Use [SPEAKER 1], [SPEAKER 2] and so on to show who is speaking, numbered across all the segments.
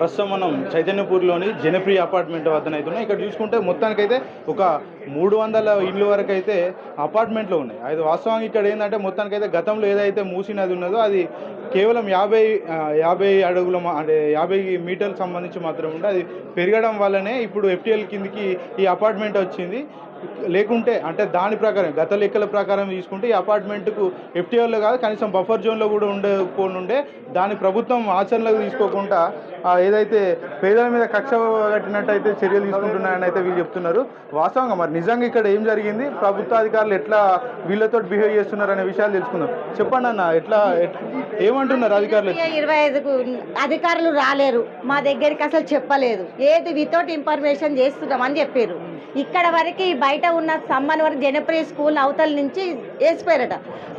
[SPEAKER 1] ప్రస్తుతం మనం చైతన్యపూర్లోని జనప్రియ అపార్ట్మెంట్ వద్దనైతే అయితే ఉన్నాయి ఇక్కడ చూసుకుంటే మొత్తానికైతే ఒక మూడు వందల ఇళ్ళు వరకు అయితే అపార్ట్మెంట్లో ఉన్నాయి. అది వాస్తవానికి ఇక్కడ ఏంటంటే మొత్తానికైతే గతంలో ఏదైతే మూసి నది ఉన్నదో అది కేవలం యాభై యాభై అడుగుల మా- అంటే యాభై మీటర్లకు సంబంధించి మాత్రం ఉంటే అది పెరగడం వల్లనే ఇప్పుడు ఎఫ్టీఎల్ కిందికి ఈ అపార్ట్మెంట్ వచ్చింది. లేకుంటే అంటే దాని ప్రకారం గత లెక్కల ప్రకారం తీసుకుంటే ఈ అపార్ట్మెంట్కు ఎఫ్టీఆర్లో కాదు కనీసం బఫర్ జోన్లో కూడా ఉండకపోనుండే దాని ప్రభుత్వం ఆచరణలోకి తీసుకోకుండా ఏదైతే పేదల మీద కక్ష కట్టినట్టయితే చర్యలు తీసుకుంటున్నాయని అయితే వీళ్ళు చెప్తున్నారు. వాస్తవంగా మరి నిజంగా ఇక్కడ ఏం జరిగింది? ప్రభుత్వ అధికారులు ఎట్లా వీళ్ళతో బిహేవ్ చేస్తున్నారు అనే విషయాలు తెలుసుకుందాం. చెప్పండి అన్న ఎట్లా ఏమంటున్నారు అధికారులు?
[SPEAKER 2] ఇరవై ఐదుకు అధికారులు రాలేరు. మా దగ్గరికి అసలు చెప్పలేదు. ఏది వితౌట్ ఇన్ఫర్మేషన్ చేస్తున్నామని చెప్పారు. ఇక్కడ వరకు బయట ఉన్న సమ్మన్ వరకు జనప్రియ స్కూల్ అవతల నుంచి వేసిపోయారట.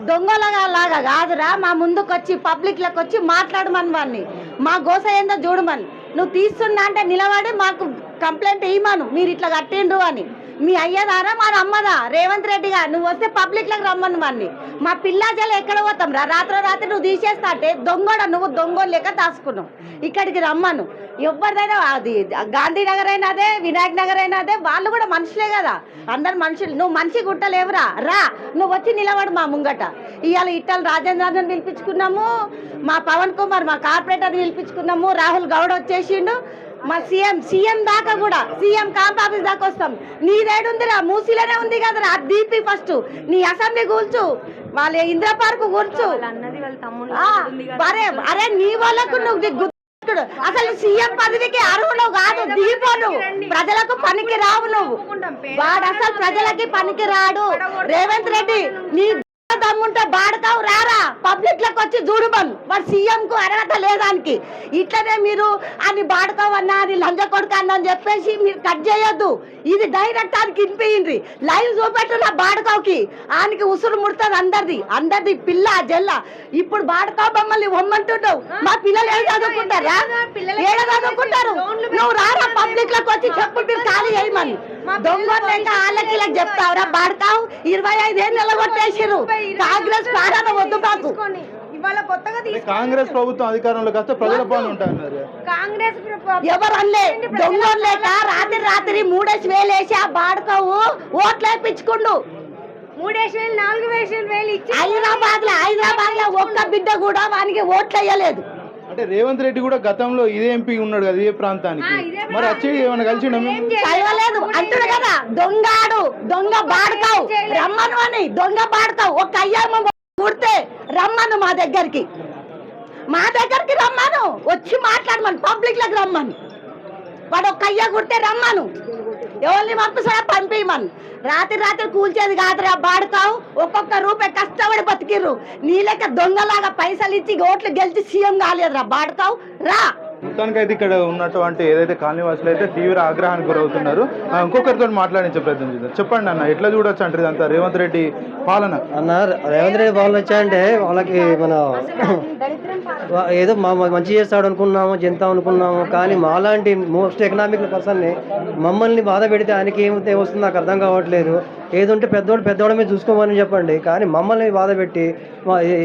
[SPEAKER 2] దొంగలగా లాగా కాదురా మా ముందుకు వచ్చి పబ్లిక్లకు వచ్చి మాట్లాడమని వాడిని మా గోస ఏందో చూడమని. నువ్వు తీస్తున్నా అంటే నిలబడి మాకు కంప్లైంట్ ఇవ్వమను మీరు ఇట్లా కట్టిండ్రు అని. మీ అయ్యదారా మా అమ్మదా రేవంత్ రెడ్డి గారు నువ్వు వస్తే పబ్లిక్లకు రమ్మను వాడిని మా పిల్లాజలు ఎక్కడ పోతాం? రా రాత్రి రాత్రి నువ్వు తీసేస్తా అంటే దొంగడ నువ్వు? దొంగలు లెక్క దాచుకున్నావు. ఇక్కడికి రమ్మను. ఎవరిదైనా అది గాంధీనగర్ అయినా అదే వినాయక్ నగర్ అయినా అదే వాళ్ళు కూడా మనుషులే కదా. అందరు మనుషులు. నువ్వు మనిషి గుట్టలేవురా రా. నువ్వు వచ్చి నిలబడు మా ముంగట. ఇవాళ ఇట్టాలు రాజేంద్రాజన్ పిలిపించుకున్నాము. మా పవన్ కుమార్ మా కార్పొరేటర్ పిలిపించుకున్నాము. రాహుల్ గౌడ్ వచ్చేసిండు. మా సీఎం సీఎం దాకా కూడా సీఎం క్యాంప్ ఆఫీస్ దాకా వస్తాం. నీదేడుందిరా మూసీలోనే ఉంది కదరా అది దీపి ఫస్ట్. నీ అసెంబ్లీ కూర్చు వాళ్ళ ఇంద్ర పార్క్ కూర్చు అరే అరే నీ వాళ్ళకు నువ్వు. అసలు సీఎం పదవికి అర్హులు కాదు దీపాలు ప్రజలకు పనికి రావు నువ్వు వాడు అసలు ప్రజలకి పనికి రాడు రేవంత్ రెడ్డి నీ దమ్ముంటే బాడకావు రారా. పబ్లిక్లకు వచ్చి చూడుమను వాడు సీఎం కు అర్హత లేదానికి. ఇట్లనే మీరు అని బాడకావు అన్నా అని లంజ కొడుకు అన్నా అని చెప్పేసి మీరు కట్ చేయొద్దు. ఇది డైరెక్ట్ ఆయనకి వినిపింది లైవ్ చూపెట్టు నా బాడకావుకి ఆయనకి ఉసురు ముడుతుంది అందరిది. అందరిది పిల్ల జల్ల. ఇప్పుడు బాడకావు బొమ్మల్ని వమ్మంటున్నావు మా పిల్లలు ఏం చదువుకుంటారా? ఏడ చదువుకుంటారు? నువ్వు రారా పబ్లిక్లకు వచ్చి చెప్పు మీరు ఖాళీ చేయమని. దొంగ లెక్క వాళ్ళకి ఇలా చెప్తావురా బాడకావు ఇరవై ఐదేళ్ళు నిలగొట్టేసిర్రు కాంగ్రెస్ పాలన వద్దు మాకు
[SPEAKER 1] కాంగ్రెస్ ప్రభుత్వం అధికారంలోకి వస్తే ప్రజల పాలన ఉంటాయన్నారు
[SPEAKER 3] కాంగ్రెస్ ప్ర-
[SPEAKER 2] ఎవరు అనలే? దొంగ లేక రాత్రి రాత్రి మూడేసి వేలు వేసి ఆ బాడకావు ఓట్లు వేయించుకుండు
[SPEAKER 3] మూడేసి వేలు నాలుగు వేసి వేలు ఇచ్చి
[SPEAKER 2] హైదరాబాద్లో హైదరాబాద్లో ఒక్క బిడ్డ కూడా వానికి ఓట్లు వేయలేదు.
[SPEAKER 1] అంటే రేవంత్ రెడ్డి కూడా గతంలో ఇదే ఎంపీ ఉన్నాడు కదా ఇదే ప్రాంతానికి. మరి వచ్చి ఏమైనా కలిసిండా మేము
[SPEAKER 2] కలవలేదు అంటుడు కదా దొంగాడు దొంగ బాడకావు రమ్మను అని దొంగ బాడకావు ఒక అయ్యమ్మ కుడితే రమ్మను మా దగ్గరికి. మా దగ్గరికి రమ్మను. వచ్చి మాట్లాడమను. పబ్లిక్లకు రమ్మను. వాడు ఒక అయ్య కుడితే రమ్మను. ఎవరిని సరే పంపించమను రాత్రి రాత్రి కూల్చేది కాదురా బాడతావు. ఒక్కొక్క రూపాయి కష్టపడి బతికిర్రు. నీ లెక్క దొంగలాగా పైసలు ఇచ్చి ఓట్లు గెలిచి సీఎం కాలేదురా బాడతావు? రా.
[SPEAKER 1] మొత్తానికైతే ఇక్కడ ఉన్నటువంటి ఏదైతే కాలనీవాసులు అయితే తీవ్ర ఆగ్రహానికి గురవుతున్నారు. ఇంకొకరితో మాట్లాడించే ప్రయత్నం చేద్దాం. చెప్పండి అన్న ఎట్లా చూడొచ్చు అంటారు ఇదంతా? రేవంత్ రెడ్డి పాలన.
[SPEAKER 4] అన్న రేవంత్ రెడ్డి పాలన వచ్చాయంటే వాళ్ళకి మన ఏదో మా మంచి చేస్తాడు అనుకున్నాము జంతా అనుకున్నాము కానీ మాలాంటి మోస్ట్ ఎకనామిక్ పర్సన్ని మమ్మల్ని బాధ పెడితే ఆయనకి ఏమైతే వస్తుందో నాకు అర్థం కావట్లేదు. ఏదుంటే పెద్దోడు పెద్దోడ మీద చూసుకోమని చెప్పండి. కానీ మమ్మల్ని బాధ పెట్టి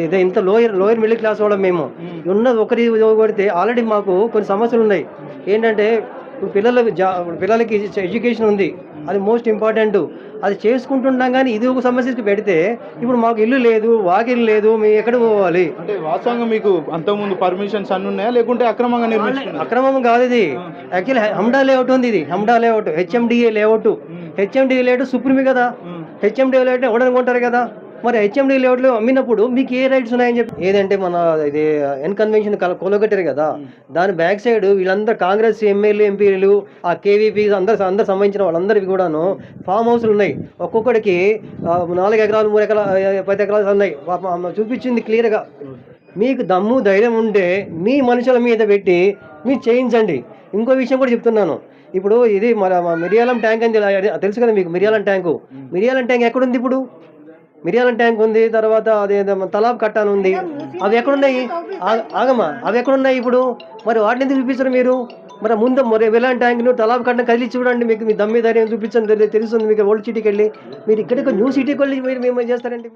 [SPEAKER 4] ఇది ఇంత లోయర్ లోయర్ మిడిల్ క్లాస్ వాళ్ళం మేము. ఉన్నది ఒకరి కొడితే ఆల్రెడీ మాకు కొన్ని సమస్యలు ఉన్నాయి. ఏంటంటే ఇప్పుడు పిల్లల జా పిల్లలకి ఎడ్యుకేషన్ ఉంది. అది మోస్ట్ ఇంపార్టెంట్. అది చేసుకుంటున్నాం కానీ ఇది ఒక సమస్యకి పెడితే ఇప్పుడు మాకు ఇల్లు లేదు వాకిల్ లేదు మేము ఎక్కడ పోవాలి?
[SPEAKER 1] అంటే వాస్తవంగా మీకు అంతకుముందు పర్మిషన్స్ అన్ని ఉన్నాయా? లేకుంటే అక్రమంగా నిర్మించుకున్నారు?
[SPEAKER 4] అక్రమం కాదు ఇది. యాక్చువల్లీ హమ్డా లేఅవుట్ ఉంది ఇది. హమ్డా layout HMDA layout. HMDA layout supreme కదా. హెచ్ఎండిఏ లేఅవుట్ ఎవడని కొంటారు కదా. మరి హెచ్ఎండి లేఅవుట్లో అమ్మినప్పుడు మీకు ఏ రైట్స్ ఉన్నాయని చెప్పి ఏదంటే మన ఇది ఎన్ కన్వెన్షన్ కొలగట్టారు కదా. దాని బ్యాక్ సైడ్ వీళ్ళందరూ కాంగ్రెస్ ఎమ్మెల్యే ఎంపీలు ఆ కేవీపీ అందరు అందరు సంబంధించిన వాళ్ళందరికీ కూడాను ఫామ్ హౌస్లు ఉన్నాయి. ఒక్కొక్కడికి నాలుగు ఎకరాలు మూడు ఎకరాలు పది ఎకరాలు ఉన్నాయి. చూపించింది క్లియర్గా మీకు దమ్ము ధైర్యం ఉంటే మీ మనుషుల మీద పెట్టి మీరు చేయించండి. ఇంకో విషయం కూడా చెప్తున్నాను. ఇప్పుడు ఇది మన మిరియాలం ట్యాంక్ అని తెల- తెలుసు కదా మీకు మిరియాలం ట్యాంకు. మిరియాలం ట్యాంక్ ఎక్కడుంది ఇప్పుడు? మిరియాలం ట్యాంక్ ఉంది తర్వాత అదే తలాబ్ కట్టాను ఉంది. అవి ఎక్కడున్నాయి? ఆగమ్మా అవి ఎక్కడున్నాయి ఇప్పుడు? మరి వాటిని ఎందుకు చూపించరు మీరు? మరి ముందు మరి వెలాంటి ట్యాంక్ను తలాబ్ కట్టిన కదిలి చూడండి మీకు మీ దమ్మి ధైర్యం చూపించండి తెలుస్తుంది మీకు ఓల్డ్ సిటీకి వెళ్ళి. మీరు ఇక్కడికి న్యూ సిటీకి వెళ్ళి మీరు మేము చేస్తారండి.